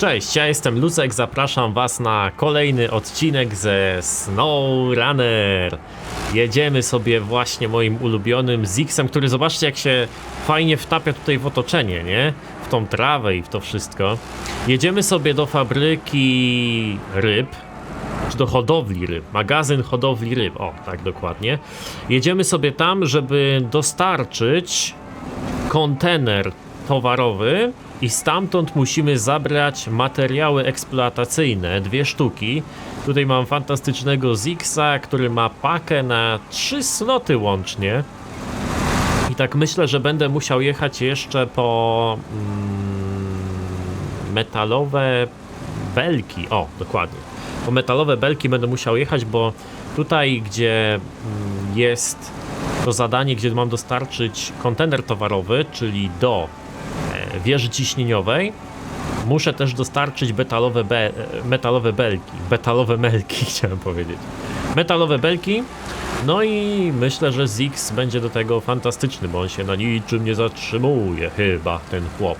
Cześć, ja jestem Lucek, zapraszam was na kolejny odcinek ze SnowRunner. Jedziemy sobie właśnie moim ulubionym Zixem, który zobaczcie jak się fajnie wtapia tutaj w otoczenie, nie? W tą trawę i w to wszystko. Jedziemy sobie do fabryki ryb, czy do hodowli ryb, magazyn hodowli ryb, o tak dokładnie. Jedziemy sobie tam, żeby dostarczyć kontener towarowy i stamtąd musimy zabrać materiały eksploatacyjne, dwie sztuki. Tutaj mam fantastycznego Zixa, który ma pakę na trzy sloty łącznie. I tak myślę, że będę musiał jechać jeszcze po mm, metalowe belki. O, dokładnie. Po metalowe belki będę musiał jechać, bo tutaj, gdzie mm, jest to zadanie, gdzie mam dostarczyć kontener towarowy, czyli do wieży ciśnieniowej, muszę też dostarczyć metalowe, be, metalowe belki. Metalowe melki, chciałem powiedzieć. Metalowe belki. No i myślę, że Zix będzie do tego fantastyczny, bo on się na niczym nie zatrzymuje, chyba ten chłop.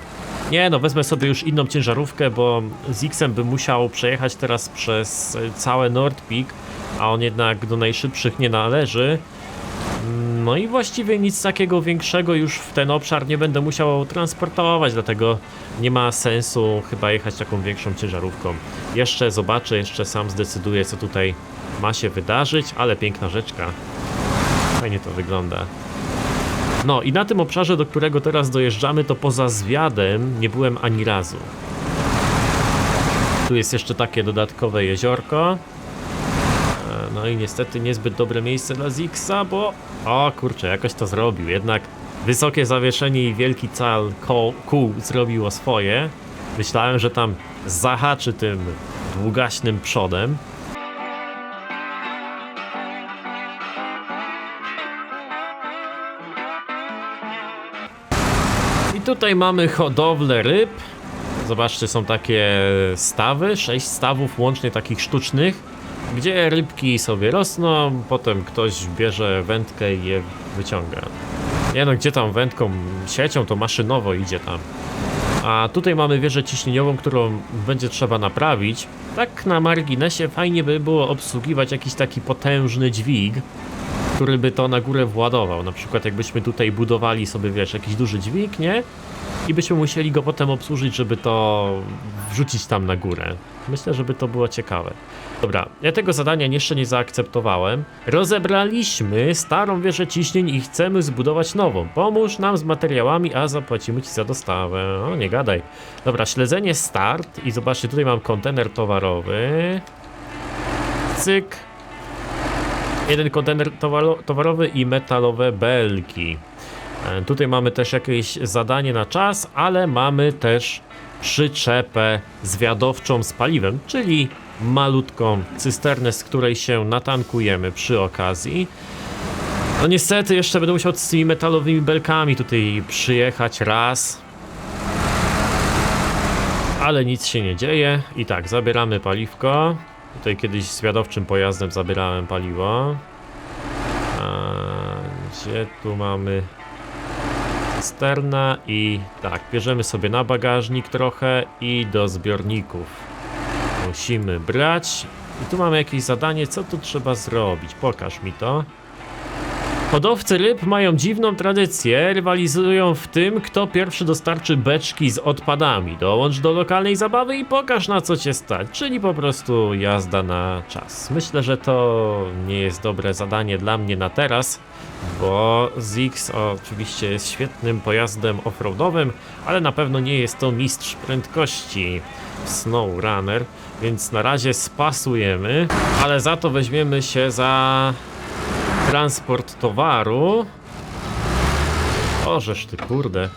Nie, no wezmę sobie już inną ciężarówkę, bo Zixem bym musiał przejechać teraz przez całe Nordpeak, a on jednak do najszybszych nie należy. No i właściwie nic takiego większego już w ten obszar nie będę musiał transportować, dlatego nie ma sensu chyba jechać taką większą ciężarówką. Jeszcze zobaczę, jeszcze sam zdecyduję, co tutaj ma się wydarzyć, ale piękna rzeczka. Fajnie to wygląda. No i na tym obszarze, do którego teraz dojeżdżamy, to poza zwiadem nie byłem ani razu. Tu jest jeszcze takie dodatkowe jeziorko. No i niestety niezbyt dobre miejsce dla Zixa, bo... O kurczę, jakoś to zrobił. Jednak wysokie zawieszenie i wielki cal kół zrobiło swoje. Myślałem, że tam zahaczy tym długaśnym przodem. I tutaj mamy hodowlę ryb. Zobaczcie, są takie stawy, sześć stawów łącznie takich sztucznych, gdzie rybki sobie rosną, potem ktoś bierze wędkę i je wyciąga. Nie no, gdzie tam wędką, siecią to maszynowo idzie tam. A tutaj mamy wieżę ciśnieniową, którą będzie trzeba naprawić. Tak na marginesie fajnie by było obsługiwać jakiś taki potężny dźwig, który by to na górę władował. Na przykład jakbyśmy tutaj budowali sobie, wiesz, jakiś duży dźwig, nie? I byśmy musieli go potem obsłużyć, żeby to wrzucić tam na górę. Myślę, żeby to było ciekawe. Dobra, ja tego zadania jeszcze nie zaakceptowałem. Rozebraliśmy starą wieżę ciśnień i chcemy zbudować nową. Pomóż nam z materiałami, a zapłacimy ci za dostawę. O, nie gadaj. Dobra, śledzenie start i zobaczcie, tutaj mam kontener towarowy. Cyk. Jeden kontener towaro- towarowy i metalowe belki. E, Tutaj mamy też jakieś zadanie na czas, ale mamy też przyczepę zwiadowczą z paliwem, czyli malutką cysternę, z której się natankujemy przy okazji. No niestety jeszcze będę musiał z tymi metalowymi belkami tutaj przyjechać raz. Ale nic się nie dzieje. I tak, zabieramy paliwko. Tutaj kiedyś zwiadowczym pojazdem zabierałem paliwo. A, gdzie tu mamy cysterna i tak, bierzemy sobie na bagażnik trochę i do zbiorników musimy brać. I tu mamy jakieś zadanie, co tu trzeba zrobić? Pokaż mi to. Hodowcy ryb mają dziwną tradycję, rywalizują w tym, kto pierwszy dostarczy beczki z odpadami. Dołącz do lokalnej zabawy i pokaż na co cię stać, czyli po prostu jazda na czas. Myślę, że to nie jest dobre zadanie dla mnie na teraz, bo Zix oczywiście jest świetnym pojazdem offroadowym, ale na pewno nie jest to mistrz prędkości SnowRunner, więc na razie spasujemy, ale za to weźmiemy się za transport towaru. Ożeż ty kurde.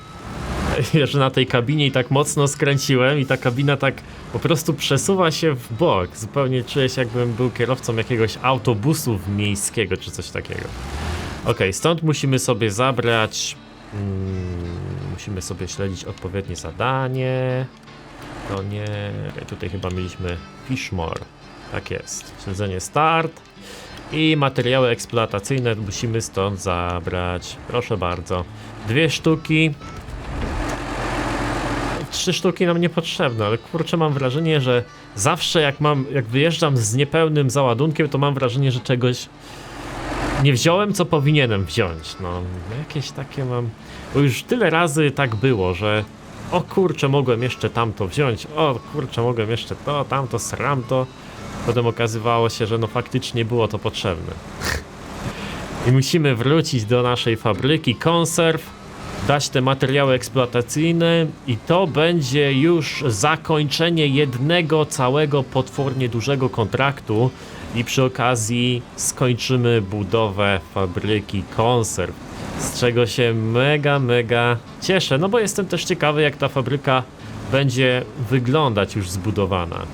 Że na tej kabinie i tak mocno skręciłem i ta kabina tak po prostu przesuwa się w bok. Zupełnie czuję jakbym był kierowcą jakiegoś autobusu miejskiego czy coś takiego. Ok, stąd musimy sobie zabrać. Mm, musimy sobie śledzić odpowiednie zadanie. To nie. Tutaj chyba mieliśmy Fishmore. Tak jest. Śledzenie start. I materiały eksploatacyjne musimy stąd zabrać. Proszę bardzo. Dwie sztuki. trzy sztuki nam niepotrzebne, ale kurczę mam wrażenie, że zawsze jak mam, jak wyjeżdżam z niepełnym załadunkiem, to mam wrażenie, że czegoś nie wziąłem, co powinienem wziąć. No, jakieś takie mam. Bo już tyle razy tak było, że o kurczę, mogłem jeszcze tamto wziąć, o kurczę, mogłem jeszcze to, tamto, sram to. Potem okazywało się, że no faktycznie było to potrzebne. I musimy wrócić do naszej fabryki konserw, dać te materiały eksploatacyjne i to będzie już zakończenie jednego całego potwornie dużego kontraktu i przy okazji skończymy budowę fabryki konserw. Z czego się mega, mega cieszę, no bo jestem też ciekawy jak ta fabryka będzie wyglądać już zbudowana.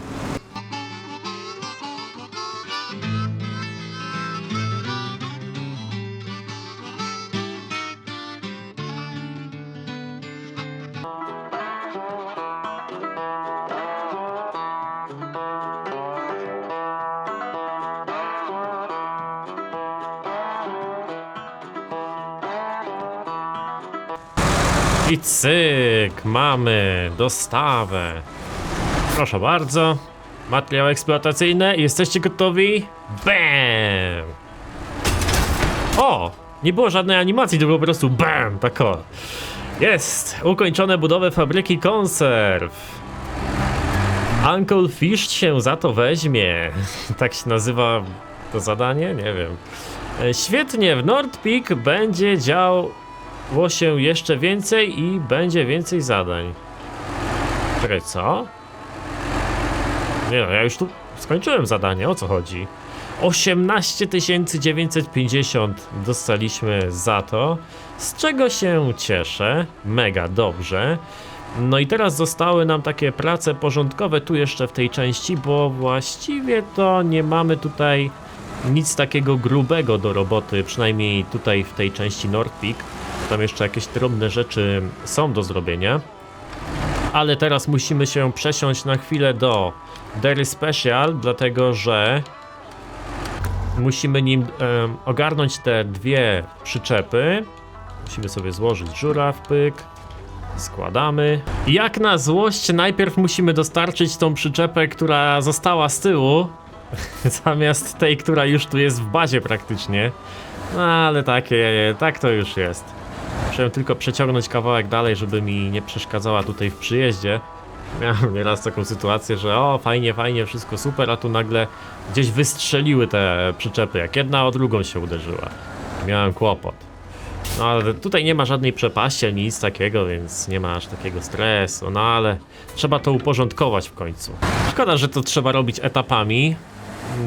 I cyk, mamy dostawę. Proszę bardzo. Materiały eksploatacyjne, jesteście gotowi? BAM! O! Nie było żadnej animacji, to było po prostu BAM! Tak o. Jest! Ukończone budowę fabryki konserw. Uncle Fish się za to weźmie. Tak się nazywa to zadanie? Nie wiem. E, Świetnie, w North Peak będzie działo się jeszcze więcej i będzie więcej zadań. Czekaj, co? Nie no, ja już tu skończyłem zadanie, o co chodzi? 18 950 dostaliśmy za to, z czego się cieszę, mega dobrze. No i teraz zostały nam takie prace porządkowe tu jeszcze w tej części, bo właściwie to nie mamy tutaj nic takiego grubego do roboty, przynajmniej tutaj w tej części North Peak. Tam jeszcze jakieś drobne rzeczy są do zrobienia. Ale teraz musimy się przesiąść na chwilę do Dairy Special, dlatego że musimy nim em, ogarnąć te dwie przyczepy. Musimy sobie złożyć żuraw, pyk. Składamy. Jak na złość, najpierw musimy dostarczyć tą przyczepę, która została z tyłu, zamiast tej, która już tu jest w bazie praktycznie. No ale takie, tak to już jest. Muszę ją tylko przeciągnąć kawałek dalej, żeby mi nie przeszkadzała tutaj w przyjeździe. Miałem nieraz taką sytuację, że o, fajnie, fajnie, wszystko super, a tu nagle gdzieś wystrzeliły te przyczepy, jak jedna o drugą się uderzyła. Miałem kłopot. No ale tutaj nie ma żadnej przepaści ani nic takiego, więc nie ma aż takiego stresu, no ale trzeba to uporządkować w końcu. Szkoda, że to trzeba robić etapami,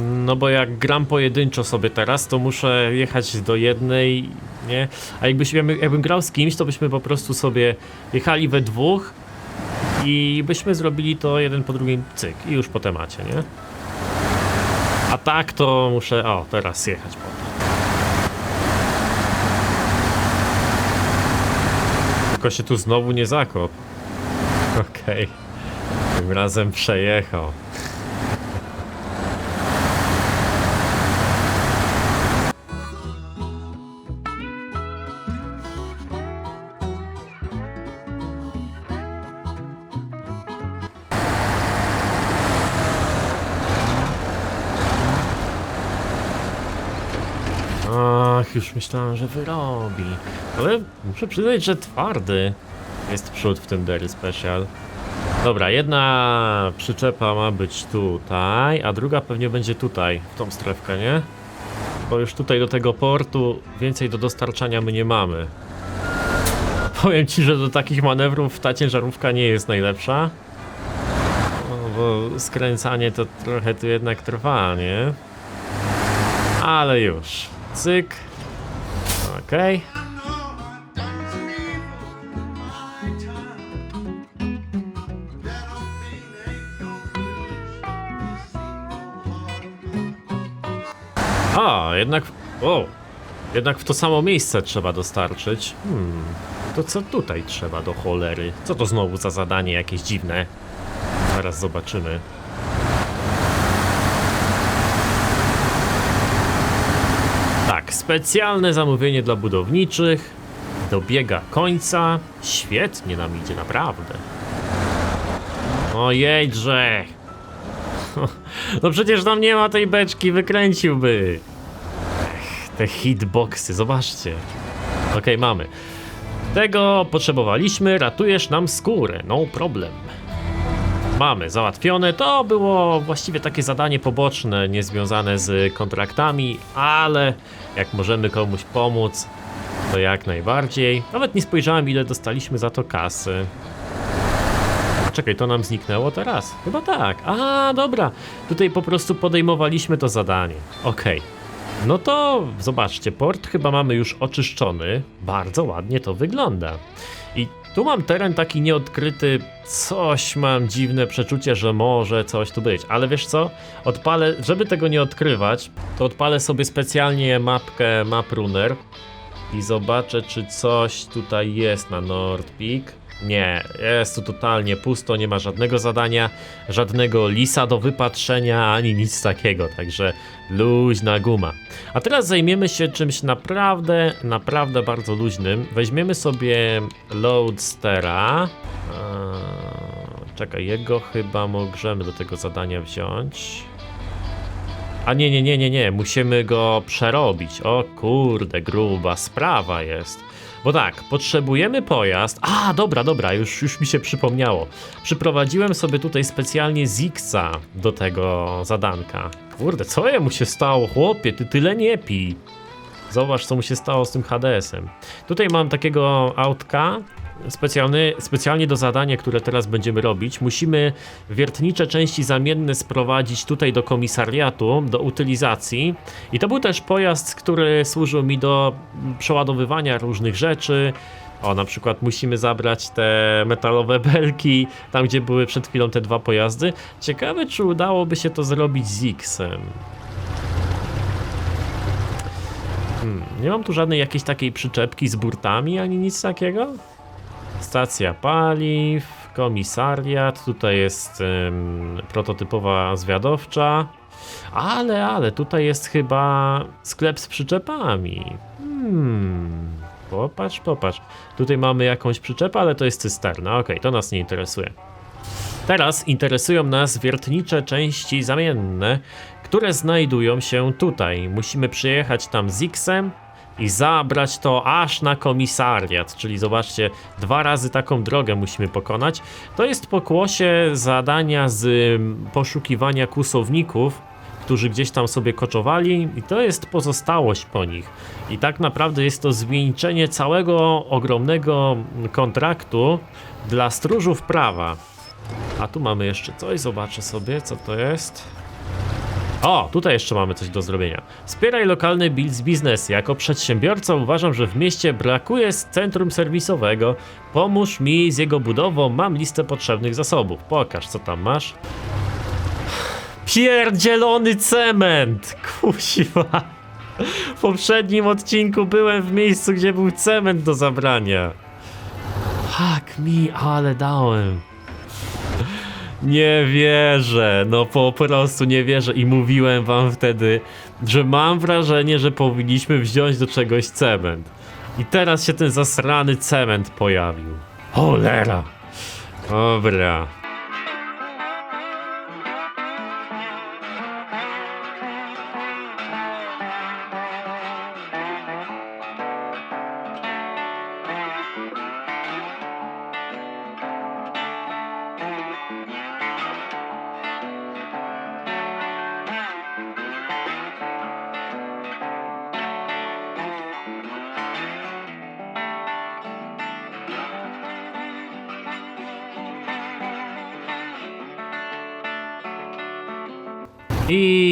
no bo jak gram pojedynczo sobie teraz, to muszę jechać do jednej, nie? A jakbyśmy, jakbym grał z kimś, to byśmy po prostu sobie jechali we dwóch i byśmy zrobili to jeden po drugim cyk i już po temacie, nie? A tak to muszę, o, teraz jechać po to. Tylko się tu znowu nie zakop. Okej. Tym razem przejechał. Ach, już myślałem, że wyrobi. Ale muszę przyznać, że twardy jest przód w tym Dairy Special. Dobra, jedna przyczepa ma być tutaj, a druga pewnie będzie tutaj, w tą strefkę, nie? Bo już tutaj do tego portu więcej do dostarczania my nie mamy. Powiem ci, że do takich manewrów ta ciężarówka nie jest najlepsza. No, bo skręcanie to trochę tu jednak trwa, nie? Ale już. Cyk. Okej. A, jednak. O! Jednak w to samo miejsce trzeba dostarczyć. Hmm. To co tutaj trzeba do cholery? Co to znowu za zadanie jakieś dziwne? Zaraz zobaczymy. Tak, specjalne zamówienie dla budowniczych. Dobiega końca. Świetnie nam idzie, naprawdę. O jedźże! No przecież tam nie ma tej beczki, wykręciłby! Ech, te hitboxy, zobaczcie. Okej, mamy. Tego potrzebowaliśmy, ratujesz nam skórę, no problem. Mamy, załatwione. To było właściwie takie zadanie poboczne, niezwiązane z kontraktami, ale jak możemy komuś pomóc, to jak najbardziej. Nawet nie spojrzałem, ile dostaliśmy za to kasy. Czekaj, to nam zniknęło teraz? Chyba tak. A, dobra. Tutaj po prostu podejmowaliśmy to zadanie. Okej. No to zobaczcie, port chyba mamy już oczyszczony. Bardzo ładnie to wygląda. I tu mam teren taki nieodkryty. Coś mam dziwne przeczucie, że może coś tu być. Ale wiesz co? Odpalę, żeby tego nie odkrywać, to odpalę sobie specjalnie mapkę MapRunner i zobaczę, czy coś tutaj jest na North Peak. Nie, jest tu totalnie pusto, nie ma żadnego zadania, żadnego lisa do wypatrzenia, ani nic takiego, także luźna guma. A teraz zajmiemy się czymś naprawdę, naprawdę bardzo luźnym. Weźmiemy sobie Loadstera. Czekaj, jego chyba możemy do tego zadania wziąć. A nie, nie, nie, nie, nie, musimy go przerobić. O kurde, gruba sprawa jest. Bo tak, potrzebujemy pojazd. A, dobra, dobra, już, już mi się przypomniało. Przyprowadziłem sobie tutaj specjalnie Zixa do tego zadanka. Kurde, co jemu się stało, chłopie? Ty tyle nie pij. Zobacz, co mu się stało z tym HDS-em. Tutaj mam takiego autka. Specjalny, specjalnie do zadania, które teraz będziemy robić, musimy wiertnicze części zamienne sprowadzić tutaj do komisariatu, do utylizacji. I to był też pojazd, który służył mi do przeładowywania różnych rzeczy. O, na przykład musimy zabrać te metalowe belki, tam gdzie były przed chwilą te dwa pojazdy. Ciekawe, czy udałoby się to zrobić z X-em. Hmm, nie mam tu żadnej jakiejś takiej przyczepki z burtami ani nic takiego. Stacja paliw, komisariat, tutaj jest ym, prototypowa zwiadowcza. Ale, ale tutaj jest chyba sklep z przyczepami. Hmm. Popatrz, popatrz. Tutaj mamy jakąś przyczepę, ale to jest cysterna. Okej, to nas nie interesuje. Teraz interesują nas wiertnicze części zamienne, które znajdują się tutaj. Musimy przyjechać tam z X-em i zabrać to aż na komisariat, czyli zobaczcie, dwa razy taką drogę musimy pokonać. To jest pokłosie zadania z ym, poszukiwania kłusowników, którzy gdzieś tam sobie koczowali i to jest pozostałość po nich. I tak naprawdę jest to zwieńczenie całego ogromnego kontraktu dla stróżów prawa. A tu mamy jeszcze coś, zobaczę sobie, co to jest. O, tutaj jeszcze mamy coś do zrobienia. Wspieraj lokalny biz- biznes. Jako przedsiębiorca uważam, że w mieście brakuje centrum serwisowego. Pomóż mi z jego budową, mam listę potrzebnych zasobów. Pokaż, co tam masz. Pierdzielony cement! Kusiwa! W poprzednim odcinku byłem w miejscu, gdzie był cement do zabrania. Fuck mi, ale dałem. Nie wierzę, no po prostu nie wierzę i mówiłem wam wtedy, że mam wrażenie, że powinniśmy wziąć do czegoś cement. I teraz się ten zasrany cement pojawił. Cholera. Dobra.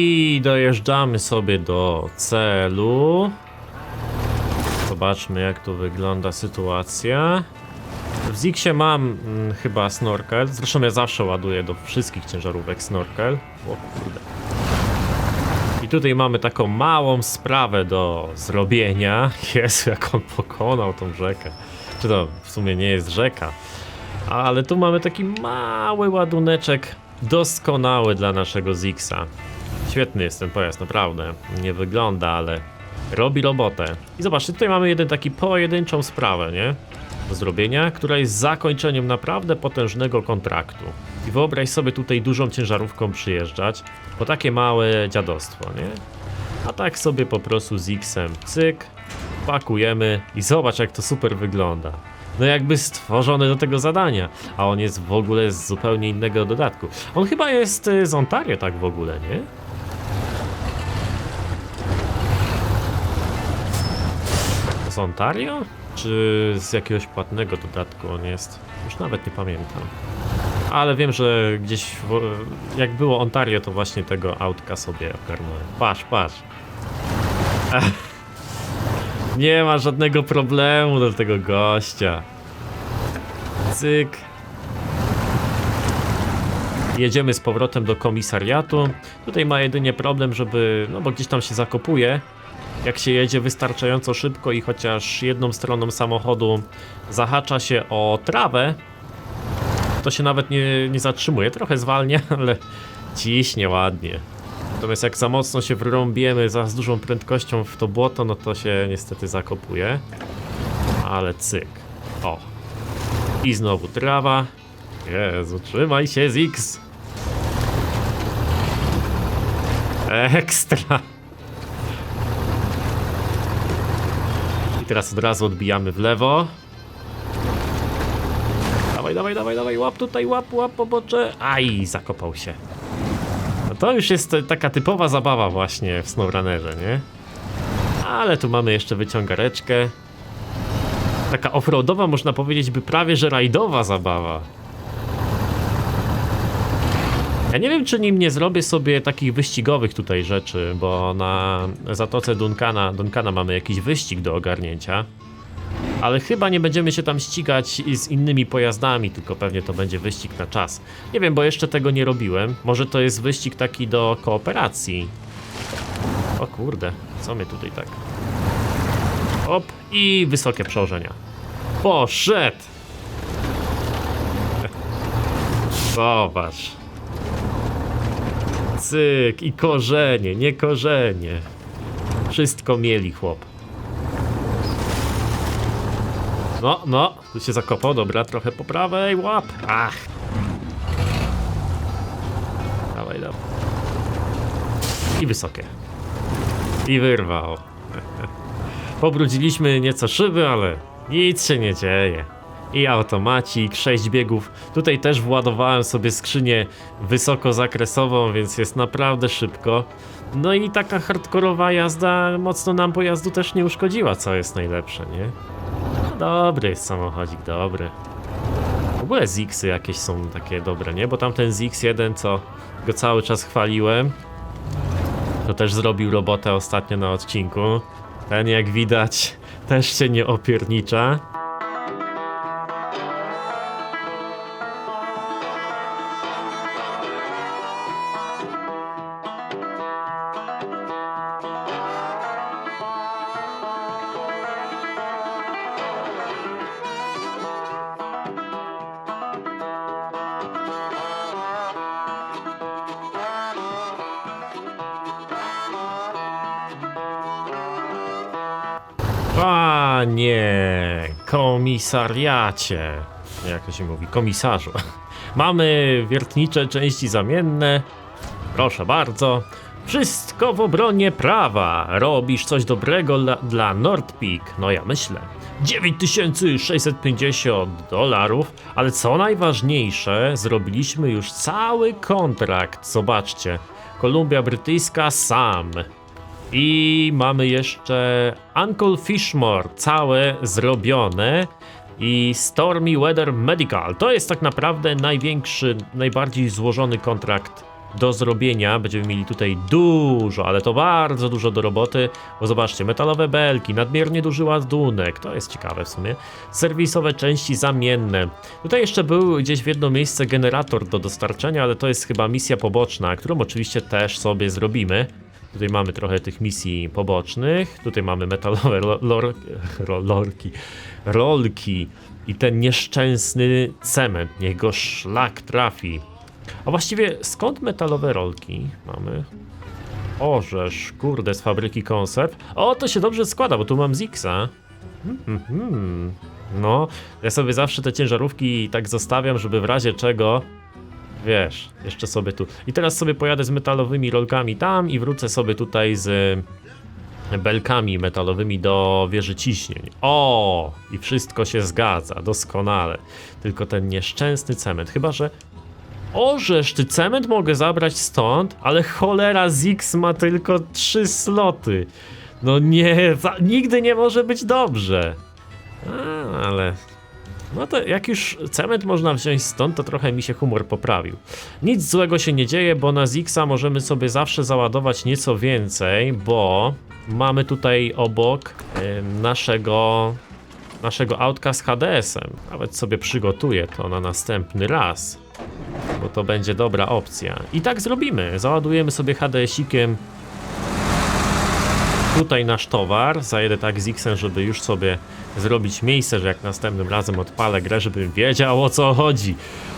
I dojeżdżamy sobie do celu. Zobaczmy jak tu wygląda sytuacja. W Zixie mam mm, chyba snorkel. Zresztą ja zawsze ładuję do wszystkich ciężarówek snorkel. O kurde. I tutaj mamy taką małą sprawę do zrobienia. Jezu, jak on pokonał tą rzekę. Czy to w sumie nie jest rzeka. Ale tu mamy taki mały ładuneczek doskonały dla naszego Zixa. Świetny jest ten pojazd, naprawdę. Nie wygląda, ale robi robotę. I zobaczcie, tutaj mamy jeden taki pojedynczą sprawę, nie? Do zrobienia, która jest zakończeniem naprawdę potężnego kontraktu. i wyobraź sobie tutaj dużą ciężarówką przyjeżdżać, po takie małe dziadostwo, nie? A tak sobie po prostu z X-em cyk, pakujemy i zobacz jak to super wygląda. No jakby stworzony do tego zadania, a on jest w ogóle z zupełnie innego dodatku. On chyba jest y, z Ontario tak w ogóle, nie? Z Ontario? Czy z jakiegoś płatnego dodatku on jest? Już nawet nie pamiętam. Ale wiem, że gdzieś w, jak było Ontario, to właśnie tego autka sobie ogarnąłem. Patrz, patrz. Ech. Nie ma żadnego problemu do tego gościa. Cyk. Jedziemy z powrotem do komisariatu. Tutaj ma jedynie problem, żeby. No bo gdzieś tam się zakopuje. Jak się jedzie wystarczająco szybko i chociaż jedną stroną samochodu zahacza się o trawę, to się nawet nie, nie zatrzymuje. Trochę zwalnia, ale ciśnie ładnie. Natomiast jak za mocno się wrąbiemy za z dużą prędkością w to błoto, no to się niestety zakopuje. Ale cyk. O. I znowu trawa. Jezu, trzymaj się z X. Ekstra. Teraz od razu odbijamy w lewo. Dawaj, dawaj, dawaj, dawaj, łap tutaj, łap, łap, pobocze. Aj, zakopał się. No to już jest taka typowa zabawa właśnie w SnowRunnerze, nie? Ale tu mamy jeszcze wyciągareczkę. Taka offroadowa, można powiedzieć, by prawie że rajdowa zabawa. Ja nie wiem, czy nim nie zrobię sobie takich wyścigowych tutaj rzeczy, bo na Zatoce Duncana, Duncana mamy jakiś wyścig do ogarnięcia. Ale chyba nie będziemy się tam ścigać z innymi pojazdami, tylko pewnie to będzie wyścig na czas. Nie wiem, bo jeszcze tego nie robiłem. Może to jest wyścig taki do kooperacji. O kurde, co mnie tutaj tak. Op, i wysokie przełożenia. Poszedł! Zobacz. Cyk, i korzenie, nie korzenie. Wszystko mieli chłop. No, no, tu się zakopał, dobra, trochę po prawej, łap. Ach. Dawaj, dawaj. I wysokie. I wyrwał. Pobrudziliśmy nieco szyby, ale nic się nie dzieje. I automacik, 6 biegów. Tutaj też władowałem sobie skrzynię wysokozakresową, więc jest naprawdę szybko. No i taka hardkorowa jazda mocno nam pojazdu też nie uszkodziła, co jest najlepsze, nie? Dobry jest samochodzik, dobry. W ogóle Zixy jakieś są takie dobre, nie? Bo tamten Zix1, co go cały czas chwaliłem, to też zrobił robotę ostatnio na odcinku. Ten jak widać też się nie opiernicza. Panie komisariacie, jak to się mówi, komisarzu. Mamy wiertnicze części zamienne. Proszę bardzo. Wszystko w obronie prawa. Robisz coś dobrego dla, dla. No ja myślę. 9650 dolarów, ale co najważniejsze, zrobiliśmy już cały kontrakt. Zobaczcie. Kolumbia Brytyjska sam. I mamy jeszcze Uncle Fishmore, całe zrobione. I Stormy Weather Medical. To jest tak naprawdę największy, najbardziej złożony kontrakt do zrobienia. Będziemy mieli tutaj dużo, ale to bardzo dużo do roboty. Bo zobaczcie, metalowe belki, nadmiernie duży ładunek. To jest ciekawe w sumie. Serwisowe części zamienne. Tutaj jeszcze był gdzieś w jedno miejsce generator do dostarczenia, ale to jest chyba misja poboczna, którą oczywiście też sobie zrobimy. Tutaj mamy trochę tych misji pobocznych. Tutaj mamy metalowe lo- lor- lorki, rolki i ten nieszczęsny cement. Niech go szlak trafi. A właściwie skąd metalowe rolki mamy? Orzesz, kurde, z fabryki konserw. O, to się dobrze składa, bo tu mam Zixa. Hmm, hmm, hmm. No, ja sobie zawsze te ciężarówki tak zostawiam, żeby w razie czego wiesz, jeszcze sobie tu. I teraz sobie pojadę z metalowymi rolkami tam i wrócę sobie tutaj z belkami metalowymi do wieży ciśnień. O! I wszystko się zgadza, doskonale. Tylko ten nieszczęsny cement, chyba że... Orzesz, ty cement mogę zabrać stąd, ale cholera Zix ma tylko trzy sloty. No nie, nigdy nie może być dobrze. A, ale no to jak już cement można wziąć stąd, to trochę mi się humor poprawił. Nic złego się nie dzieje, bo na Zixa możemy sobie zawsze załadować nieco więcej, bo mamy tutaj obok em, naszego naszego autka z HDS-em. Nawet sobie przygotuję to na następny raz, bo to będzie dobra opcja. I tak zrobimy. Załadujemy sobie HDS-ikiem tutaj nasz towar. Zajedę tak z żeby już sobie zrobić miejsce, że jak następnym razem odpalę grę, żebym wiedział o co chodzi.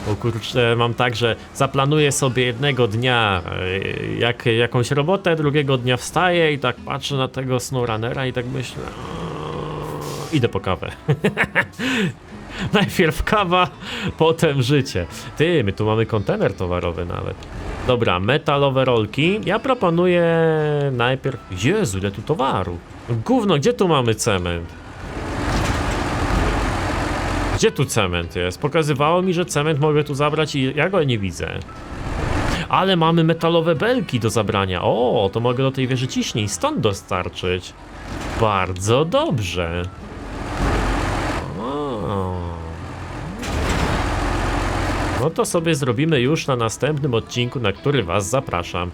Bo kurczę, mam tak, że zaplanuję sobie jednego dnia e, jak, jakąś robotę, drugiego dnia wstaję i tak patrzę na tego SnowRunnera i tak myślę, "O, idę po kawę. Najpierw kawa, potem życie. Ty, my tu mamy kontener towarowy nawet. Dobra, metalowe rolki. Ja proponuję najpierw... Jezu, ile tu towaru. Gówno, gdzie tu mamy cement? Gdzie tu cement jest? Pokazywało mi, że cement mogę tu zabrać i ja go nie widzę. Ale mamy metalowe belki do zabrania. O, to mogę do tej wieży ciśnień stąd dostarczyć. Bardzo dobrze. No to sobie zrobimy już na następnym odcinku, na który Was zapraszam.